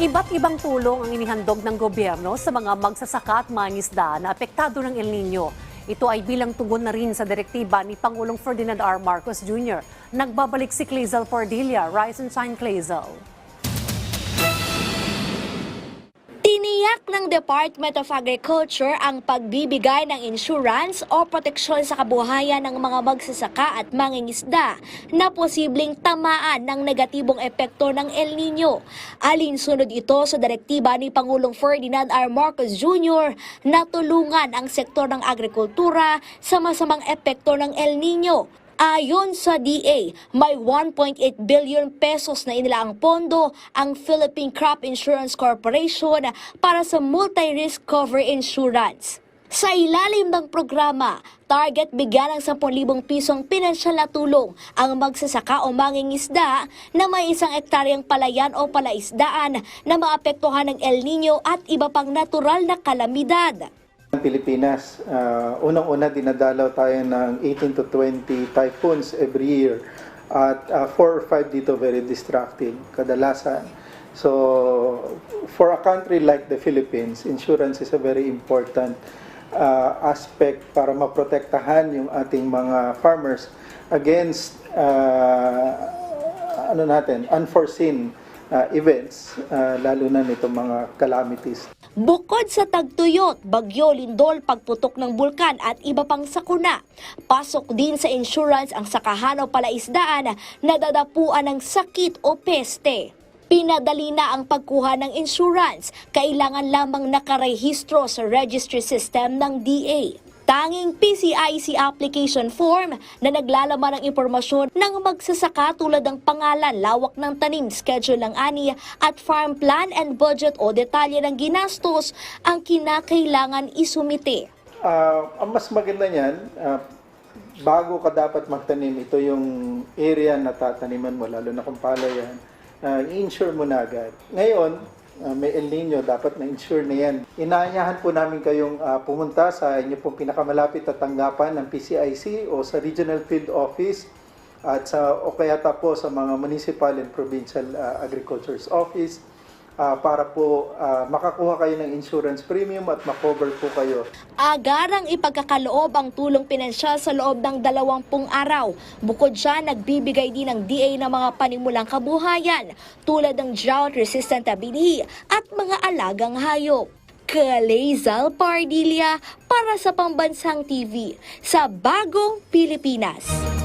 Iba't ibang tulong ang inihandog ng gobyerno sa mga magsasaka at mangisda na apektado ng El Nino. Ito ay bilang tugon na rin sa direktiba ni Pangulong Ferdinand R. Marcos Jr. Nagbabalik si Clazel Pordilla. Rise and shine, Clazel. Tiniyak ng Department of Agriculture ang pagbibigay ng insurance o proteksyon sa kabuhayan ng mga magsasaka at mangingisda na posibleng tamaan ng negatibong epekto ng El Nino. Alinsunod ito sa direktiba ni Pangulong Ferdinand R. Marcos Jr. na tulungan ang sektor ng agrikultura sa masamang epekto ng El Nino. Ayon sa DA, may 1.8 billion pesos na inilaang pondo ang Philippine Crop Insurance Corporation para sa multi-risk cover insurance. Sa ilalim ng programa, target bigyan ng 10,000 pisong pinansyal na tulong ang magsasaka o mangingisda na may isang ektaryang palayan o palaisdaan na maapektuhan ng El Nino at iba pang natural na kalamidad. Ang Pilipinas, ah, unang-una dinadalaw tayo ng 18 to 20 typhoons every year. At 4 or 5 dito very destructive, kadalasan. So, for a country like the Philippines, insurance is a very important ah, aspect para maprotektahan yung ating mga farmers against ah, ano natin, unforeseen ah, events, ah, lalo na nitong mga calamities. Bukod sa tagtuyot, bagyo, lindol, pagputok ng bulkan at iba pang sakuna, pasok din sa insurance ang sakahan o palaisdaan na dadapuan ng sakit o peste. Pinadali na ang pagkuha ng insurance, kailangan lamang nakarehistro sa registry system ng DA. Tanging PCIC application form na naglalaman ng impormasyon ng magsasaka tulad ng pangalan, lawak ng tanim, schedule ng ani at farm plan and budget o detalye ng ginastos ang kinakailangan isumite. Ah, ang mas maganda niyan, ah, bago ka dapat magtanim, ito yung area na tataniman mo, lalo na kung palayan, uh, i-insure mo na agad. Ngayon, ah, may El Nino, dapat na-insure na yan. Inaanyahan po namin kayong ah, pumunta sa inyo pong pinakamalapit na tanggapan ng PCIC o sa Regional Field Office at sa o kaya po sa mga municipal and provincial ah, agriculture's office ah, para po ah, makakuha kayo ng insurance premium at makover po kayo Agarang ipagkakaloob ang tulong pinansyal sa loob ng dalawampung araw. Bukod siya, nagbibigay din ng DA ng mga panimulang kabuhayan tulad ng drought-resistant na binhi at mga alagang hayop. Kalezal Pardilla para sa Pambansang TV sa Bagong Pilipinas.